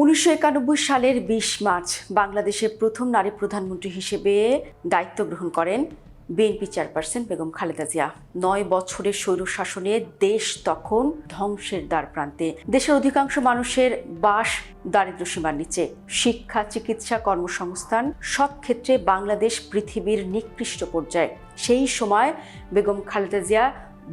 উনিশশো একানব্বই সালের বিশ মার্চ বাংলাদেশের প্রথম নারী প্রধানমন্ত্রী হিসেবে দায়িত্ব গ্রহণ করেন বিএনপি চেয়ারপারসন বেগম খালেদা জিয়া। নয় বছরের স্বৈর শাসনে দেশ তখন ধ্বংসের দ্বার প্রান্তে। দেশের অধিকাংশ মানুষের বাস দারিদ্র সীমার নিচে। শিক্ষা, চিকিৎসা, কর্মসংস্থান সব ক্ষেত্রে বাংলাদেশ পৃথিবীর নিকৃষ্ট পর্যায়ে। সেই সময় বেগম খালেদা জিয়া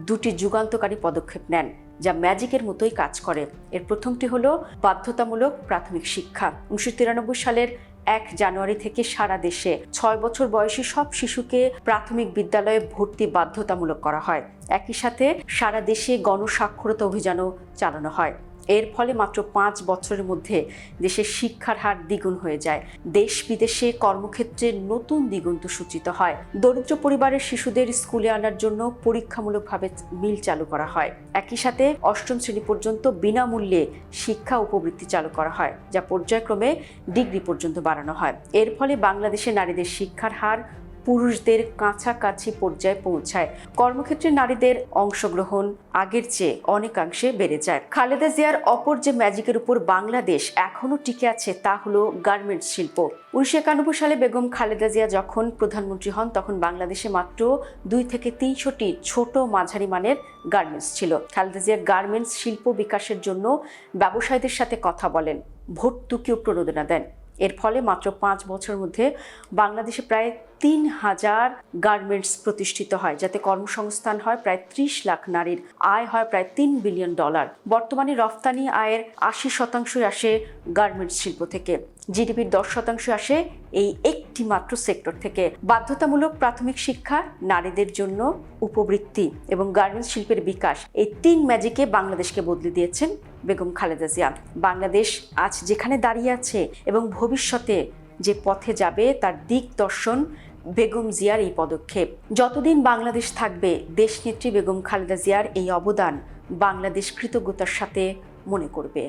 দুটি যুগান্তকারী পদক্ষেপ নেন। যা ম্যাজিকের মতোই কাজ করে। এর প্রথমটি হলো বাধ্যতামূলক প্রাথমিক শিক্ষা। উনিশশো তিরানব্বই সালের এক জানুয়ারি থেকে সারা দেশে ছয় বছর বয়সী সব শিশুকে প্রাথমিক বিদ্যালয়ে ভর্তি বাধ্যতামূলক করা হয়। একই সাথে সারা দেশে গণস্বাক্ষরতা অভিযানও চালানো হয়। এর ফলে মাত্র পাঁচ বছরের মধ্যে দেশের শিক্ষার হার দ্বিগুণ হয়ে যায়। দেশ বিদেশে কর্মক্ষেত্রে নতুন দিগন্ত সূচিত হয়। দরিদ্র পরিবারের শিশুদের স্কুলে আনার জন্য পরীক্ষামূলকভাবে মিল চালু করা হয়। একই সাথে অষ্টম শ্রেণি পর্যন্ত বিনামূল্যে শিক্ষা উপবৃত্তি চালু করা হয়, যা পর্যায়ক্রমে ডিগ্রি পর্যন্ত বাড়ানো হয়। এর ফলে বাংলাদেশে নারীদের শিক্ষার হার পুরুষদের কাছাকাছি পর্যায়ে পৌঁছায়। কর্মক্ষেত্রে নারীদের অংশগ্রহণ আগের চেয়ে অনেকাংশে বেড়ে যায়। খালেদা জিয়ার অপর যে ম্যাজিকের উপর বাংলাদেশ এখনও টিকে আছে তা হলো গার্মেন্টস শিল্প। উনিশশো একানব্বই সালে বেগম খালেদা জিয়া যখন প্রধানমন্ত্রী হন, তখন বাংলাদেশে মাত্র দুই থেকে তিনশোটি ছোট মাঝারি মানের গার্মেন্টস ছিল। খালেদা জিয়া গার্মেন্টস শিল্প বিকাশের জন্য ব্যবসায়ীদের সাথে কথা বলেন, ভর্তুকিও প্রণোদনা দেন। এর ফলে মাত্র পাঁচ বছর মধ্যে বাংলাদেশে প্রায় তিন হাজার গার্মেন্টস প্রতিষ্ঠিত হয়, যাতে কর্মসংস্থান হয় প্রায় ত্রিশ লাখ নারীর, আয় হয় প্রায় তিন বিলিয়ন ডলার। বর্তমানে রফতানি আয়ের আশি শতাংশই আসে গার্মেন্টস শিল্প থেকে। জিডিপির দশ শতাংশ আসে এই একটি মাত্র সেক্টর থেকে বাধ্যতামূলক প্রাথমিক শিক্ষা, নারীদের জন্য উপবৃত্তি এবং গার্মেন্টস শিল্পের বিকাশ এই তিন ম্যাজিকে বাংলাদেশকে বদলে দিয়েছেন বেগম খালেদা জিয়া। বাংলাদেশ আজ যেখানে দাঁড়িয়ে আছে এবং ভবিষ্যতে যে পথে যাবে তার দিক দর্শন বেগম জিয়ার এই পদক্ষেপ। যতদিন বাংলাদেশ থাকবে, দেশনেত্রী বেগম খালেদা জিয়ার এই অবদান বাংলাদেশ কৃতজ্ঞতার সাথে মনে করবে।